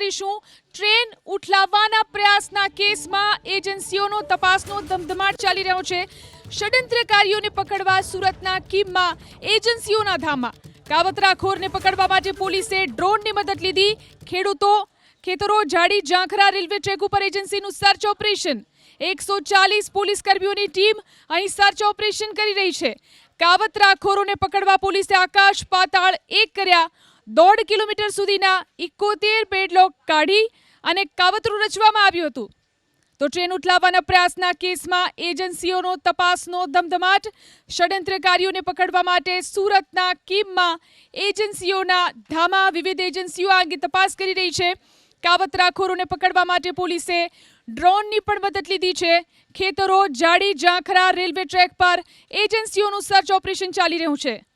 કરીશું. ટ્રેન ઉઠલાવવાના પ્રયાસના કેસમાં એજન્સીઓનો તપાસનો ધમધમાટ ચાલી રહ્યો છે. ષડયંત્રકારીઓને પકડવા સુરતના કીમમાં એજન્સીઓના ધામમાં. કાવતરાખોરને પકડવા માટે પોલીસે ડ્રોનની મદદ લીધી. ખેડૂતો, ખેતરો, જાડી, ઝાંખરા રેલવે ટ્રેક ઉપર એજન્સીનું સર્ચ ઓપરેશન. એકસો ચાલીસ પોલીસ કર્મીઓની ટીમ અહીં સર્ચ ઓપરેશન કરી રહી છે. કાવતરાખોરોને પકડવા પોલીસે આકાશ પાતાળ એક કર્યા. દોઢ કિલોમીટર સુધીના ઇકોતેર પેડલોક કાઢી અને કાવતરું રચવામાં આવ્યું હતું. તો ટ્રેન ઉઠલાવવાના પ્રયાસના કેસમાં એજન્સીઓનો તપાસનો ધમધમાટ ષડયંત્રકારીઓને પકડવા માટે સુરતના કીમમાં એજન્સીઓના ધામા વિવિધ એજન્સીઓ આ અંગે તપાસ કરી રહી છે. કાવતરાખોરોને પકડવા માટે પોલીસે ડ્રોનની પણ મદદ લીધી છે. ખેતરો જાડી ઝાંખરા, રેલવે ટ્રેક પર એજન્સીઓનું સર્ચ ઓપરેશન ચાલી રહ્યું છે.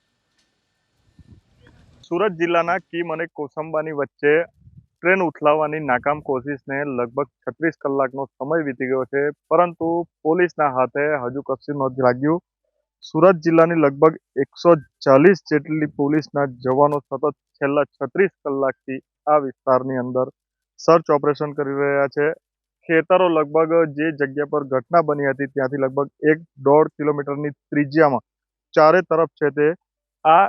સુરત જિલ્લાના કીમ અને કોસંબાની વચ્ચે ટ્રેન ઉથલાવવાની નાકામ કોશિશને લગભગ છત્રીસ કલાકનો સમય વીતી ગયો છે, પરંતુ પોલીસના હાથે હજુ કશું નથી લાગ્યું. સુરત જિલ્લાની લગભગ એકસો ચાલીસ જેટલી પોલીસના જવાનો સતત છેલ્લા છત્રીસ કલાકથી આ વિસ્તારની અંદર સર્ચ ઓપરેશન કરી રહ્યા છે. ખેતરો લગભગ જે જગ્યા પર ઘટના બની હતી ત્યાંથી લગભગ એક દોઢ કિલોમીટરની ત્રિજ્યામાં ચારે તરફ છે તે. આ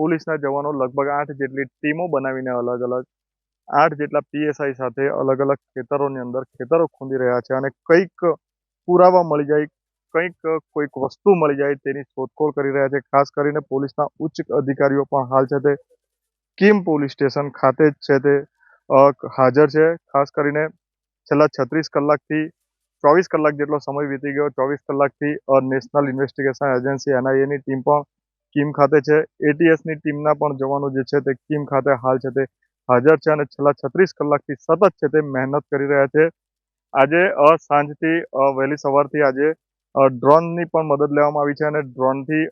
પોલીસના જવાનો લગભગ આઠ જેટલી ટીમો બનાવીને અલગ અલગ, આઠ જેટલા પીએસઆઈ સાથે અલગ અલગ ખેતરોની અંદર ખેતરો ખૂંદી રહ્યા છે અને કંઈક પુરાવા મળી જાય, કંઈક કોઈક વસ્તુ મળી જાય તેની શોધખોળ કરી રહ્યા છે. ખાસ કરીને પોલીસના ઉચ્ચ અધિકારીઓ પણ હાલ છે તે કિમ પોલીસ સ્ટેશન ખાતે જ છે તે હાજર છે. ખાસ કરીને છેલ્લા છત્રીસ કલાકથી, ચોવીસ કલાક જેટલો સમય વીતી ગયો, ચોવીસ કલાકથી નેશનલ ઇન્વેસ્ટિગેશન એજન્સી, એનઆઈએની ટીમ પણ કિમ ખાતે છે. એટીએસની ટીમના પણ જવાનો જે છે તે કિમ ખાતે હાલ છે તે હાજર છે અને છેલ્લા છત્રીસ કલાકથી સતત છે તે મહેનત કરી રહ્યા છે. આજે સાંજથી વહેલી સવારથી આજે ડ્રોનની પણ મદદ લેવામાં આવી છે અને ડ્રોનથી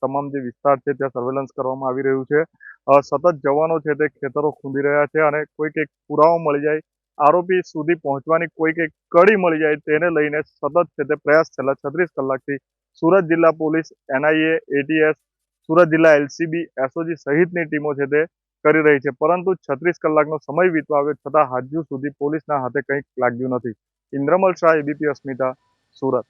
તમામ જે વિસ્તાર છે ત્યાં સર્વેલન્સ કરવામાં આવી રહ્યું છે. સતત જવાનો છે તે ખેતરો ખૂંદી રહ્યા છે અને કોઈક એક પુરાવો મળી જાય, આરોપી સુધી પહોંચવાની કોઈક એક કડી મળી જાય તેને લઈને સતત છે તે પ્રયાસ છેલ્લા છત્રીસ કલાકથી. સુરત જિલ્લા પોલીસ એનઆઈએ એટીએસ સુરત જિલ્લા એલસીબી એસઓજી સહિતની ટીમો છે તે કરી રહી છે. પરંતુ છત્રીસ કલાકનો સમય વીતવા આવ્યો છતાં હજુ સુધી પોલીસના હાથે કંઈક લાગ્યું નથી. ઇન્દ્રમલ શાહ એબીપી અસ્મિતા, સુરત.